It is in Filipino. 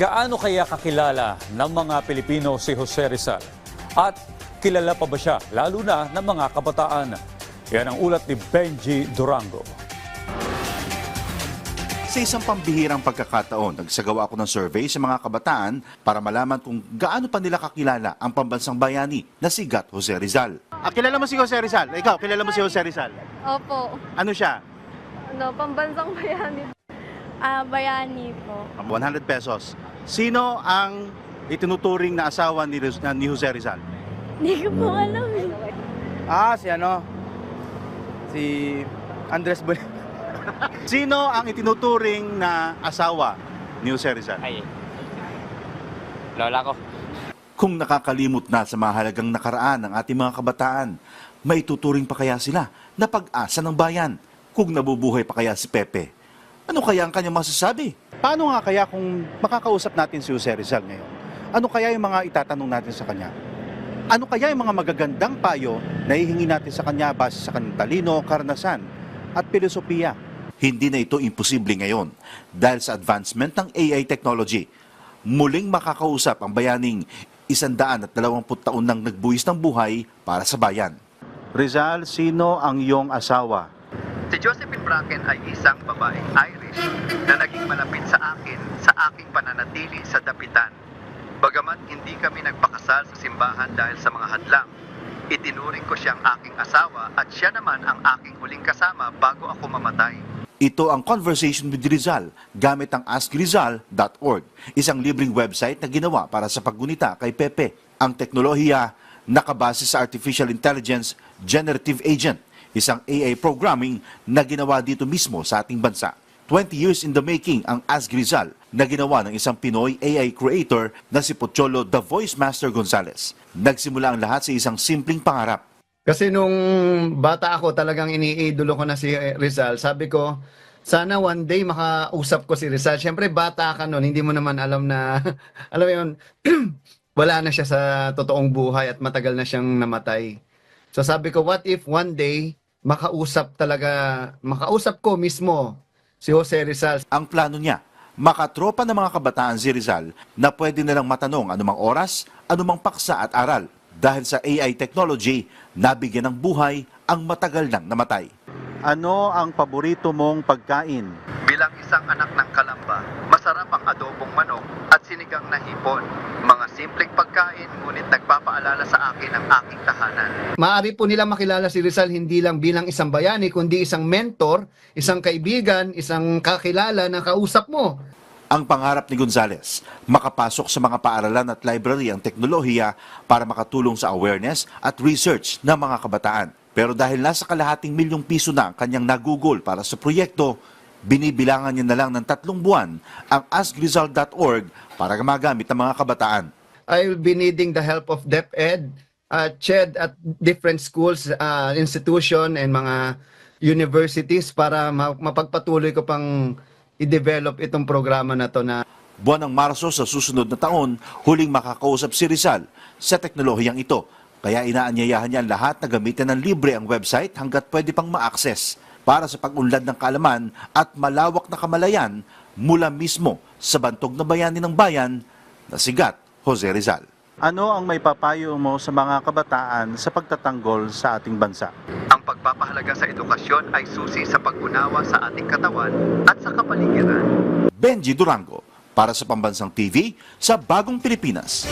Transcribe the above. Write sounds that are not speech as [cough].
Gaano kaya kakilala ng mga Pilipino si Jose Rizal? At kilala pa ba siya, lalo na ng mga kabataan? Yan ang ulat ni Benji Durango. Sa isang pambihirang pagkakataon, nagsagawa ako ng survey sa mga kabataan para malaman kung gaano pa nila kakilala ang pambansang bayani na si Gat Jose Rizal. Ah, kilala mo si Jose Rizal? Ikaw, kilala mo si Jose Rizal? Opo. Ano siya? Ano, pambansang bayani. Ah, bayani po. 100 pesos. Sino ang itinuturing na asawa ni, na- ni Jose Rizal? Hindi ko po alam eh. Ah, si ano? Si Andres Bol... [laughs] Sino ang itinuturing na asawa ni Jose Rizal? Ay. Lola ko. Kung nakakalimot na sa mahalagang nakaraan ng ating mga kabataan, may tuturing pa kaya sila na pag-asa ng bayan? Kung nabubuhay pa kaya si Pepe, ano kaya ang kanyang masasabi? Paano nga kaya kung makakausap natin si Jose Rizal ngayon? Ano kaya yung mga itatanong natin sa kanya? Ano kaya yung mga magagandang payo na hihingi natin sa kanya base sa kanyang talino, karanasan at filosofiya? Hindi na ito imposible ngayon dahil sa advancement ng AI technology. Muling makakausap ang bayaning isandaan at dalawamput taon nang nagbuwis ng buhay para sa bayan. Rizal, sino ang iyong asawa? Si Josephine Bracken ay isang babaeng Irish na naging malapit sa akin sa aking pananatili sa Dapitan. Bagamat hindi kami nagpakasal sa simbahan dahil sa mga hadlang, itinuring ko siyang aking asawa at siya naman ang aking huling kasama bago ako mamatay. Ito ang Conversation with Rizal gamit ang askrizal.org, isang libreng website na ginawa para sa paggunita kay Pepe. Ang teknolohiya nakabase sa Artificial Intelligence Generative Agent, isang AI programming na ginawa dito mismo sa ating bansa. 20 years in the making ang Ask Rizal na ginawa ng isang Pinoy AI creator na si Pocholo The Voice Master Gonzales. Nagsimula ang lahat sa isang simpleng pangarap. Kasi nung bata ako, talagang iniidolo ko na si Rizal. Sabi ko, sana one day makausap ko si Rizal. Siyempre, bata ka nun, hindi mo naman alam na, [laughs] alam mo yun, [clears throat] wala na siya sa totoong buhay at matagal na siyang namatay. So sabi ko, what if one day, makausap talaga, makausap ko mismo si Jose Rizal. Ang plano niya, makatropa ng mga kabataan si Rizal na pwede nilang matanong anumang oras, anumang paksa at aral. Dahil sa AI technology, nabigyan ng buhay ang matagal nang namatay. Ano ang paborito mong pagkain? Bilang isang anak ng Kalamba, masarap ang adobong manok at sinigang na hipon. Simpleng pagkain ngunit nagpapaalala sa akin ang aking tahanan. Maari po nila makilala si Rizal hindi lang bilang isang bayani, kundi isang mentor, isang kaibigan, isang kakilala na kausap mo. Ang pangarap ni Gonzales, makapasok sa mga paaralan at library ang teknolohiya para makatulong sa awareness at research ng mga kabataan. Pero dahil nasa kalahating milyong piso na ang kanyang nagugol para sa proyekto, binibilangan niya na lang ng tatlong buwan ang askrizal.org para magamit ng mga kabataan. I be needing the help of DepEd, uh, CHED at different schools, uh, institution and mga universities para ma- mapagpatuloy ko pang i-develop itong programa na to na Buwan ng Marso sa susunod na taon, huling makakausap si Rizal sa teknolohiyang ito. Kaya inaanyayahan niya lahat na gamitin ng libre ang website hanggat pwede pang ma-access para sa pag-unlad ng kalaman at malawak na kamalayan mula mismo sa bantog na bayani ng bayan na sigat Jose Rizal. Ano ang may papayo mo sa mga kabataan sa pagtatanggol sa ating bansa? Ang pagpapahalaga sa edukasyon ay susi sa pag-unawa sa ating katawan at sa kapaligiran. Benji Durango para sa Pambansang TV sa Bagong Pilipinas.